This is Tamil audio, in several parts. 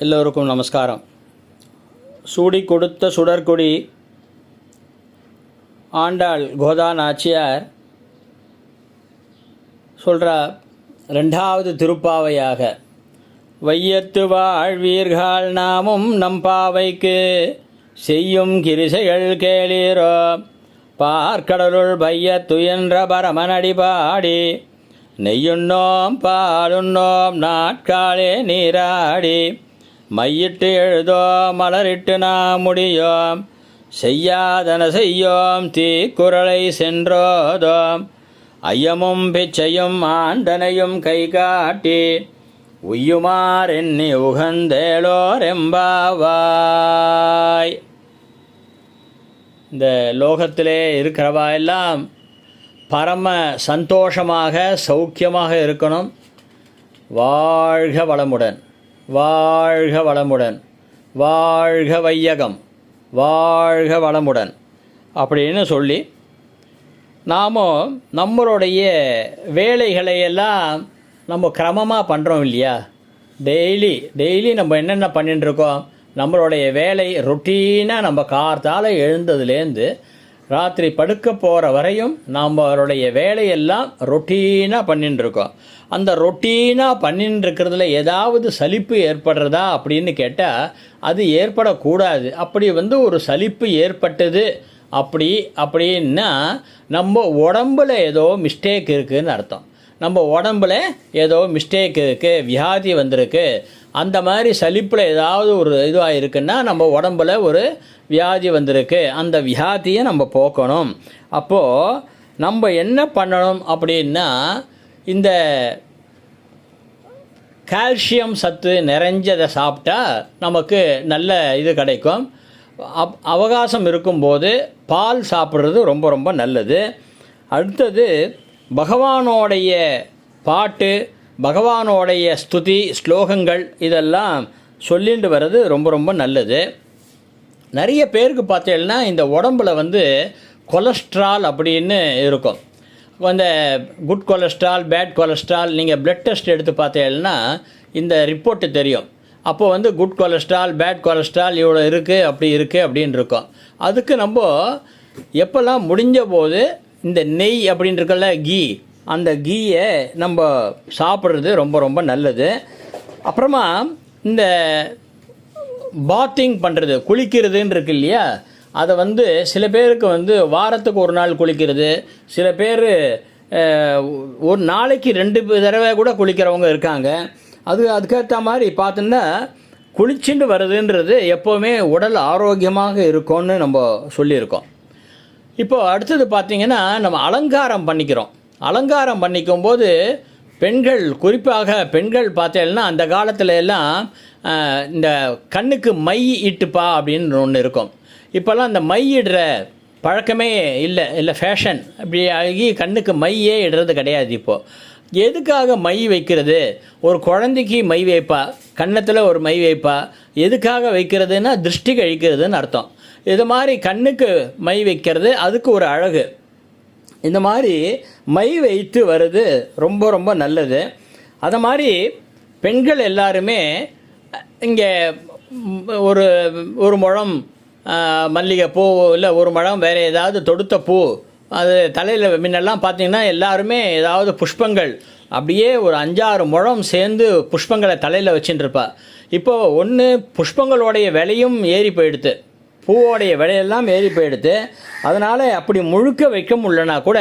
எல்லோருக்கும் நமஸ்காரம். சூடி கொடுத்த சுடர்கொடி ஆண்டாள் கோதா நாச்சியார் சொல்கிறா ரெண்டாவது திருப்பாவையாக வையத்து வாழ்வீர்கள் நாமும் நம் பாவைக்கு செய்யும் கிரிசைகள் கேளீரோ. பார்க்கடலுள் பையத்துயன்ற பரமனடி பாடி நெய்யுண்ணோம் பாலுண்ணோம் நாட்காலே நீராடி மையிட்டு எழுதோம் மலரிட்டு நாம் முடியோம். செய்யாதன செய்யோம் தீக்குறளை சென்றோதோம். ஐயமும் பிச்சையும் ஆண்டனையும் கை காட்டி உய்யுமார் எண்ணி உகந்தேளோரெம்பாவாய் இந்த லோகத்திலே இருக்கிறவா எல்லாம் பரம சந்தோஷமாக சௌக்கியமாக இருக்கணும். வாழ்க வளமுடன். வாழ்க வளமுடன். வாழ்க வையகம். வாழ்க வளமுடன். அப்படின்னு சொல்லி நாம் நம்மளுடைய வேலைகளை எல்லாம் நம்ம கிரமமாக பண்ணுறோம் இல்லையா? டெய்லி டெய்லி நம்ம என்னென்ன பண்ணிட்டுருக்கோம் நம்மளுடைய வேலை ரொட்டீனாக நம்ம கார்த்தால் எழுந்ததுலேருந்து ராத்திரி படுக்க போகிற வரையும் நம்மளுடைய வேலையெல்லாம் ரொட்டீனாக பண்ணிட்டுருக்கோம் அந்த ரொட்டீனாக பண்ணிட்டு இருக்கிறதுல ஏதாவது சலிப்பு ஏற்படுறதா அப்படின்னு கேட்டால் அது ஏற்படக்கூடாது. அப்படி வந்து ஒரு சலிப்பு ஏற்பட்டது அப்படி அப்படின்னா நம்ம உடம்புல ஏதோ மிஸ்டேக் இருக்குதுன்னு அர்த்தம். நம்ம உடம்புல ஏதோ மிஸ்டேக் இருக்குது வியாதி வந்திருக்கு. அந்த மாதிரி சலிப்பில் ஏதாவது ஒரு இதுவாக இருக்குன்னா நம்ம உடம்புல ஒரு வியாதி வந்திருக்கு. அந்த வியாதியை நம்ம போக்கணும். அப்போது நம்ம என்ன பண்ணணும் அப்படின்னா இந்த கால்சியம் சத்து நிறைஞ்சதை சாப்பிட்டா நமக்கு நல்ல இது கிடைக்கும். அப் அவகாசம் இருக்கும்போது பால் சாப்பிட்றது ரொம்ப ரொம்ப நல்லது. அடுத்தது பகவானோடைய பாட்டு பகவானோடைய ஸ்துதி ஸ்லோகங்கள் இதெல்லாம் சொல்லிட்டு வர்றது ரொம்ப ரொம்ப நல்லது. நிறைய பேருக்கு பார்த்தீங்கன்னா இந்த உடம்புல வந்து கொலஸ்ட்ரால் அப்படின்னு இருக்கும். அந்த குட் கொலஸ்ட்ரால் பேட் கொலஸ்ட்ரால் நீங்கள் பிளட் டெஸ்ட் எடுத்து பார்த்தீங்கன்னா இந்த ரிப்போர்ட்டு தெரியும். அப்போது வந்து குட் கொலஸ்ட்ரால் பேட் கொலஸ்ட்ரால் இவ்வளோ இருக்குது அப்படி இருக்குது அப்படின்னு இருக்கும். அதுக்கு நம்ம எப்போல்லாம் முடிஞ்ச போது இந்த நெய் அப்படின்னு இருக்கல கீ அந்த கீயை நம்ம சாப்பிட்றது ரொம்ப ரொம்ப நல்லது. அப்புறமா இந்த பாத்திங் பண்ணுறது குளிக்கிறதுன்னு இருக்கு இல்லையா? அதை வந்து சில பேருக்கு வந்து வாரத்துக்கு ஒரு நாள் குளிக்கிறது. சில பேர் ஒரு நாளைக்கு ரெண்டு தடவை கூட குளிக்கிறவங்க இருக்காங்க. அது அதுக்கேற்ற மாதிரி பார்த்தோன்னா குளிச்சுட்டு வருதுன்றது எப்போவுமே உடல் ஆரோக்கியமாக இருக்கும்னு நம்ம சொல்லியிருக்கோம். இப்போ அடுத்தது பார்த்திங்கன்னா நம்ம அலங்காரம் பண்ணிக்கிறோம். அலங்காரம் பண்ணிக்கும் போது பெண்கள் குறிப்பாக பெண்கள் பார்த்தேன்னா அந்த காலத்தில் எல்லாம் இந்த கண்ணுக்கு மை இட்டுப்பா அப்படின்னு ஒன்று இருக்கும். இப்போல்லாம் அந்த மை இடுற பழக்கமே இல்லை இல்லை ஃபேஷன் அப்படி ஆகி கண்ணுக்கு மையே இடுறது கிடையாது இப்போது எதுக்காக மை வைக்கிறது? ஒரு குழந்தைக்கு மை வைப்பா? கன்னத்தில் ஒரு மை வைப்பா? எதுக்காக வைக்கிறதுன்னா திருஷ்டி கழிக்கிறதுன்னு அர்த்தம். இது மாதிரி கண்ணுக்கு மை வைக்கிறது அதுக்கு ஒரு அழகு. இந்த மாதிரி மை வைத்து வருது. ரொம்ப ரொம்ப நல்லது. அதை மாதிரி பெண்கள் எல்லாருமே இங்கே ஒரு ஒரு முழம் மல்லிகைப்பூ இல்லை ஒரு முழம் வேறு ஏதாவது தொடுத்த பூ அது தலையில் முன்னெல்லாம் பார்த்தீங்கன்னா எல்லாருமே ஏதாவது புஷ்பங்கள் அப்படியே ஒரு அஞ்சாறு முழம் சேர்ந்து புஷ்பங்களை தலையில் வச்சுட்டுருப்பா இப்போது ஒன்று புஷ்பங்களுடைய விலையும் ஏறி போயிடுது. பூவோடைய விலையெல்லாம் ஏறி போயிடுது. அதனால் அப்படி முழுக்க வைக்க முடியலனா கூட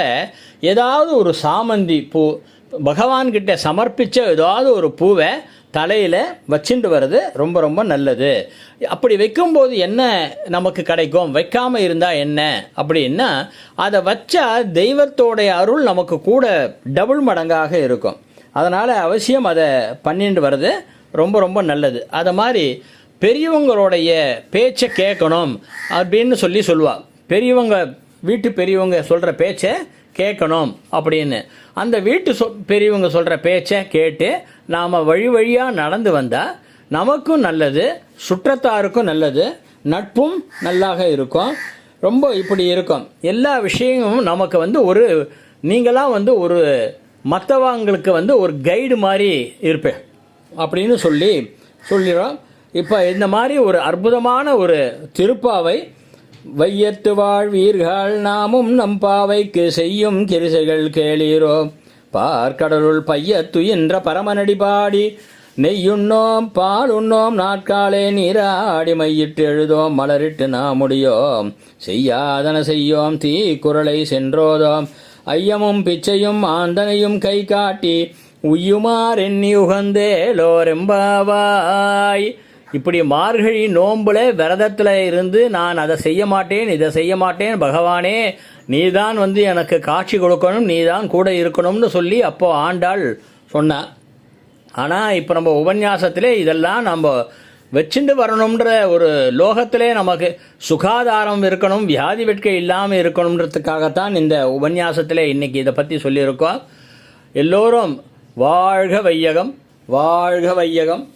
ஏதாவது ஒரு சாமந்தி பூ பகவான்கிட்ட சமர்ப்பித்த ஏதாவது ஒரு பூவை தலையில் வச்சுட்டு வர்றது ரொம்ப ரொம்ப நல்லது. அப்படி வைக்கும்போது என்ன நமக்கு கிடைக்கும்? வைக்காமல் இருந்தால் என்ன? அப்படின்னா அதை வச்சா தெய்வத்தோடைய அருள் நமக்கு கூட டபுள் மடங்காக இருக்கும். அதனால் அவசியம் அதை பண்ணிட்டு வர்றது ரொம்ப ரொம்ப நல்லது. அதை மாதிரி பெரியவங்களுடைய பேச்சை கேட்கணும் அப்படின்னு சொல்லி சொல்லுவாள் பெரியவங்க வீட்டு பெரியவங்க சொல்கிற பேச்சை கேட்கணும் அப்படின்னு. அந்த வீட்டு சொ பெரியவங்க சொல்கிற பேச்சை கேட்டு நாம் வழி வழியாக நடந்து வந்தால் நமக்கும் நல்லது சுற்றத்தாருக்கும் நல்லது நட்பும் நல்லாக இருக்கும். ரொம்ப இப்படி இருக்கும். எல்லா விஷயமும் நமக்கு வந்து ஒரு நீங்களாம் வந்து ஒரு மற்றவங்களுக்கு வந்து ஒரு கைடு மாதிரி இருப்பேன். அப்படின்னு சொல்லி சொல்லிடுறோம். இப்போ இந்த மாதிரி ஒரு அற்புதமான ஒரு திருப்பாவை வையத்து வாழ்வீர்கள். நாமும் நம் பாவைக்கு செய்யும் கிரிசைகள் கேளீரோ. பார்க்கடலுள் பையத்து என்ற பரமனடி பாடி நெய்யுண்ணோம் பால் உண்ணோம் நாட்காலே நீராடி மையிட்டு எழுதோம் மலரிட்டு நாமுடியோம் செய்யாதன செய்யோம் தீ குரலை சென்றோதோம். ஐயமும் பிச்சையும் ஆந்தனையும் கை காட்டி உய்யுமாறெண்ணி உகந்தேலோரெம்பாவாய் இப்படி மார்கழி நோம்புல விரதத்தில் இருந்து நான் அதை செய்ய மாட்டேன் இதை செய்ய மாட்டேன் பகவானே நீதான் வந்து எனக்கு காட்சி கொடுக்கணும் நீதான் கூட இருக்கணும்னு சொல்லி அப்போ ஆண்டாள் சொன்னான் ஆனால் இப்போ நம்ம உபன்யாசத்திலே இதெல்லாம் நம்ம வச்சுட்டு வரணுன்ற ஒரு லோகத்திலே நமக்கு சுகாதாரம் இருக்கணும் வியாதி வெட்கை இல்லாமல் இருக்கணுன்றதுக்காகத்தான் இந்த உபன்யாசத்தில் இன்றைக்கி இதை பற்றி சொல்லியிருக்கோம். எல்லோரும் வாழ்க வையகம் வாழ்க வையகம்.